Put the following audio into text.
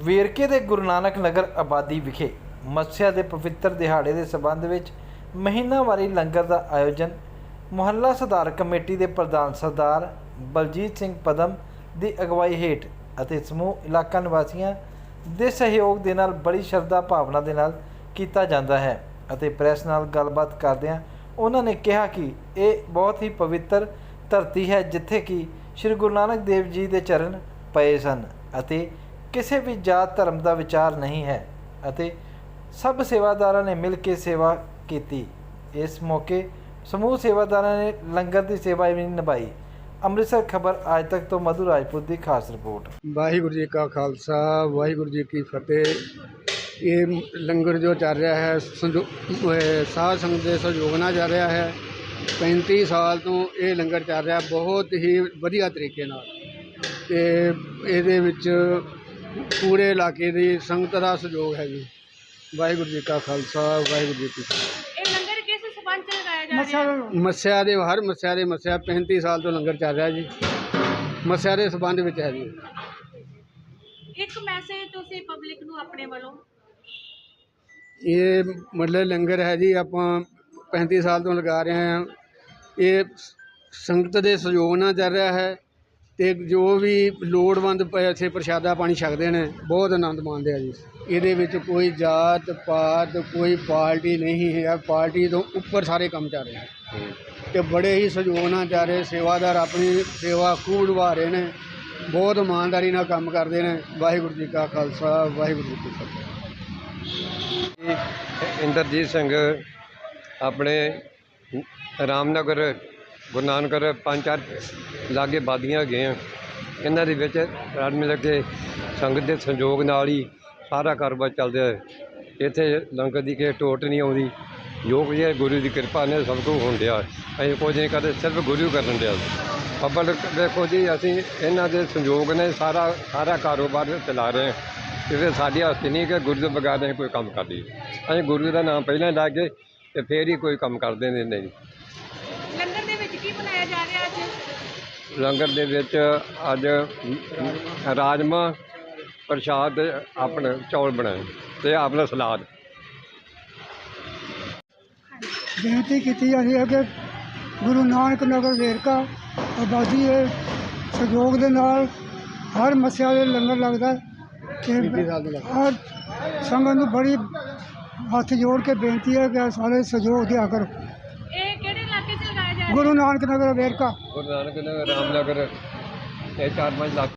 ਵੇਰਕੇ ਦੇ ਗੁਰੂ ਨਾਨਕ ਨਗਰ ਆਬਾਦੀ ਵਿਖੇ ਮੱਸਿਆ ਦੇ ਪਵਿੱਤਰ ਦਿਹਾੜੇ ਦੇ ਸਬੰਧ ਵਿੱਚ ਮਹੀਨਾਵਾਰੀ ਲੰਗਰ ਦਾ ਆਯੋਜਨ ਮੁਹੱਲਾ ਸੁਧਾਰ ਕਮੇਟੀ ਦੇ ਪ੍ਰਧਾਨ ਸਰਦਾਰ ਬਲਜੀਤ ਸਿੰਘ ਪਦਮ ਦੀ ਅਗਵਾਈ ਹੇਠ ਅਤੇ ਸਮੂਹ ਇਲਾਕਾ ਨਿਵਾਸੀਆਂ ਦੇ ਸਹਿਯੋਗ ਦੇ ਨਾਲ ਬੜੀ ਸ਼ਰਧਾ ਭਾਵਨਾ ਦੇ ਨਾਲ ਕੀਤਾ ਜਾਂਦਾ ਹੈ ਅਤੇ ਪ੍ਰੈਸ ਨਾਲ ਗੱਲਬਾਤ ਕਰਦਿਆਂ ਉਹਨਾਂ ਨੇ ਕਿਹਾ ਕਿ ਇਹ ਬਹੁਤ ਹੀ ਪਵਿੱਤਰ ਧਰਤੀ ਹੈ ਜਿੱਥੇ ਕਿ ਸ੍ਰੀ ਗੁਰੂ ਨਾਨਕ ਦੇਵ ਜੀ ਦੇ ਚਰਨ ਪਏ ਸਨ ਅਤੇ ਕਿਸੇ ਵੀ ਜਾਤ ਧਰਮ ਦਾ ਵਿਚਾਰ ਨਹੀਂ ਹੈ ਅਤੇ ਸਭ ਸੇਵਾਦਾਰਾਂ ਨੇ ਮਿਲ ਕੇ ਸੇਵਾ ਕੀਤੀ। ਇਸ ਮੌਕੇ ਸਮੂਹ ਸੇਵਾਦਾਰਾਂ ਨੇ ਲੰਗਰ ਦੀ ਸੇਵਾ ਵੀ ਨਿਭਾਈ। ਅੰਮ੍ਰਿਤਸਰ ਖਬਰ ਅੱਜ ਤੱਕ ਤੋਂ ਮਧੂ ਰਾਜਪੂਤ ਦੀ ਖਾਸ ਰਿਪੋਰਟ। ਵਾਹਿਗੁਰੂ ਜੀ ਕਾ ਖਾਲਸਾ, ਵਾਹਿਗੁਰੂ ਜੀ ਕੀ ਫਤਿਹ। ਇਹ ਲੰਗਰ ਜੋ ਚੱਲ ਰਿਹਾ ਹੈ, ਸੰਜੋ- ਅਹ ਸਾਧ ਸੰਗਤ ਦੇ ਸਹਿਯੋਗ ਨਾਲ ਚੱਲ ਰਿਹਾ ਹੈ। 35 ਸਾਲ ਤੋਂ ਇਹ ਲੰਗਰ ਚੱਲ ਰਿਹਾ ਬਹੁਤ ਹੀ ਵਧੀਆ ਤਰੀਕੇ ਨਾਲ। ਤੇ ਇਹਦੇ ਵਿੱਚ ਪੂਰੇ ਇਲਾਕੇ ਦੀ ਸੰਗਤ ਦਾ ਸਹਿਯੋਗ ਹੈ ਜੀ। ਵਾਹਿਗੁਰੂ ਜੀ ਕਾ ਖਾਲਸਾ ਵਾਹਿਗੁਰੂ ਜੀ ਕੀ ਫਤਿਹ। ਇਹ ਲੰਗਰ ਕਿਸ ਸਬੰਧ ਚ ਲਗਾਇਆ ਜਾ ਰਿਹਾ ਹੈ? ਮੱਸਿਆ ਦੇ ਹਰ ਮੱਸਿਆ ਦੇ ਮੱਸਿਆ 35 ਸਾਲ ਤੋਂ ਲੰਗਰ ਚੱਲ ਰਿਹਾ ਜੀ। ਮੱਸਿਆ ਦੇ ਸੰਬੰਧ ਵਿੱਚ ਹੈ ਜੀ। ਇੱਕ ਮੈਸੇਜ ਤੁਸੀਂ ਪਬਲਿਕ ਨੂੰ ਆਪਣੇ ਵੱਲੋਂ? ਇਹ ਮਤਲਬ ਲੰਗਰ ਹੈ ਜੀ ਆਪਾਂ 35 ਸਾਲ ਤੋਂ ਲਗਾ ਰਹੇ ਹਾਂ। ਇਹ ਸੰਗਤ ਦੇ ਸਹਿਯੋਗ ਨਾਲ ਚੱਲ ਰਿਹਾ ਹੈ। ਤੇ ਜੋ ਵੀ ਲੋੜਵੰਦ ਇੱਥੇ ਪ੍ਰਸ਼ਾਦਾ ਪਾਣੀ ਛਕਦੇ ਨੇ ਬਹੁਤ ਆਨੰਦ ਮਾਣਦੇ ਆ ਜੀ। ਇਹਦੇ ਵਿੱਚ ਕੋਈ ਜਾਤ ਪਾਤ ਕੋਈ ਪਾਰਟੀ ਨਹੀਂ ਹੈ। ਪਾਰਟੀ ਤੋਂ ਉੱਪਰ ਸਾਰੇ ਕੰਮ ਚੱਲ ਰਹੇ ਨੇ। ਤੇ ਬੜੇ ਹੀ ਸਹਿਯੋਗ ਨਾਲ ਚੱਲ ਰਹੇ। ਸੇਵਾਦਾਰ ਆਪਣੀ ਸੇਵਾ ਖੂਬ ਨਿਭਾ ਰਹੇ ਨੇ। ਬਹੁਤ ਇਮਾਨਦਾਰੀ ਨਾਲ ਕੰਮ ਕਰਦੇ ਨੇ। ਵਾਹਿਗੁਰੂ ਜੀ ਕਾ ਖਾਲਸਾ ਵਾਹਿਗੁਰੂ ਜੀ ਕੀ ਫਤਿਹ। ਇੰਦਰਜੀਤ ਸਿੰਘ ਆਪਣੇ ਰਾਮਨਗਰ ਗੁਰੂ ਨਾਨਕਰ ਪੰਜ ਚਾਰ ਲਾਗੇ ਬਾਦੀਆਂ ਗਏ ਆ ਇਹਨਾਂ ਦੇ ਵਿੱਚ ਰਲ ਮਿਲ ਕੇ ਸੰਗਤ ਦੇ ਸੰਯੋਗ ਨਾਲ ਹੀ ਸਾਰਾ ਕਾਰੋਬਾਰ ਚੱਲਦਾ ਹੈ। ਇੱਥੇ ਲੰਗਰ ਦੀ ਕਿਸੇ ਟੋਟ ਨਹੀਂ ਆਉਂਦੀ। ਜੋ ਕੁਝ ਹੈ ਗੁਰੂ ਦੀ ਕਿਰਪਾ ਨੇ ਸਭ ਕੁਝ ਹੋਣ ਅਸੀਂ ਕੁਝ ਨਹੀਂ ਕਰਦੇ, ਸਿਰਫ ਗੁਰੂ ਕਰਨ ਦਿਆ ਪਬਲਿਕ ਦੇਖੋ ਜੀ, ਅਸੀਂ ਇਹਨਾਂ ਦੇ ਸੰਯੋਗ ਨੇ ਸਾਰਾ ਸਾਰਾ ਕਾਰੋਬਾਰ ਚਲਾ ਰਹੇ ਹਾਂ। ਤੇ ਸਾਡੀ ਹਸਤੀ ਨਹੀਂ ਕਿ ਗੁਰੂ ਦੇ ਬਗੈਰ ਅਸੀਂ ਕੋਈ ਕੰਮ ਕਰਦੀ। ਅਸੀਂ ਗੁਰੂ ਦਾ ਨਾਮ ਪਹਿਲਾਂ ਲਾ ਕੇ ਤੇ ਫੇਰ ਹੀ ਕੋਈ ਕੰਮ ਕਰਦੇ ਨੇ, ਨਹੀਂ ਲੰਗਰ ਦੇ ਵਿੱਚ ਕੀ ਬਣਾਇਆ ਜਾ ਰਿਹਾ ਅੱਜ ਲੰਗਰ ਦੇ ਵਿੱਚ ਅੱਜ ਰਾਜਮਾ ਪ੍ਰਸ਼ਾਦ ਆਪਣੇ ਚੌਲ ਬਣਾਏ ਤੇ ਆਪਣਾ ਸਲਾਦ। ਬੇਨਤੀ ਕੀਤੀ ਜਾਂਦੀ ਹੈ ਕਿ ਗੁਰੂ ਨਾਨਕ ਨਗਰ ਵੇਰਕਾ ਆਬਾਦੀ ਦੇ ਸਹਿਯੋਗ ਦੇ ਨਾਲ ਹਰ ਮੱਸਿਆ ਦੇ ਲੰਗਰ ਲੱਗਦਾ ਹੈ ਤੇ ਹਰ ਸੰਗਤ ਨੂੰ ਬੜੀ ਹੱਥ ਜੋੜ ਕੇ ਬੇਨਤੀ ਹੈ ਕਿ ਸਾਰੇ ਸਹਿਯੋਗ ਦਿਆ ਕਰੋ ਇਹ ਕਿਹੜੇ ਇਲਾਕੇ 'ਚ ਲਗਾਇਆ ਜਾ ਰਿਹਾ ਗੁਰੂ ਨਾਨਕ ਨਗਰ ਵੇਰਕਾ ਗੁਰੂ ਨਾਨਕ ਨਗਰ ਰਾਮਨਗਰ ਇਹ ਚਾਰ ਪੰਜ ਲੱਖ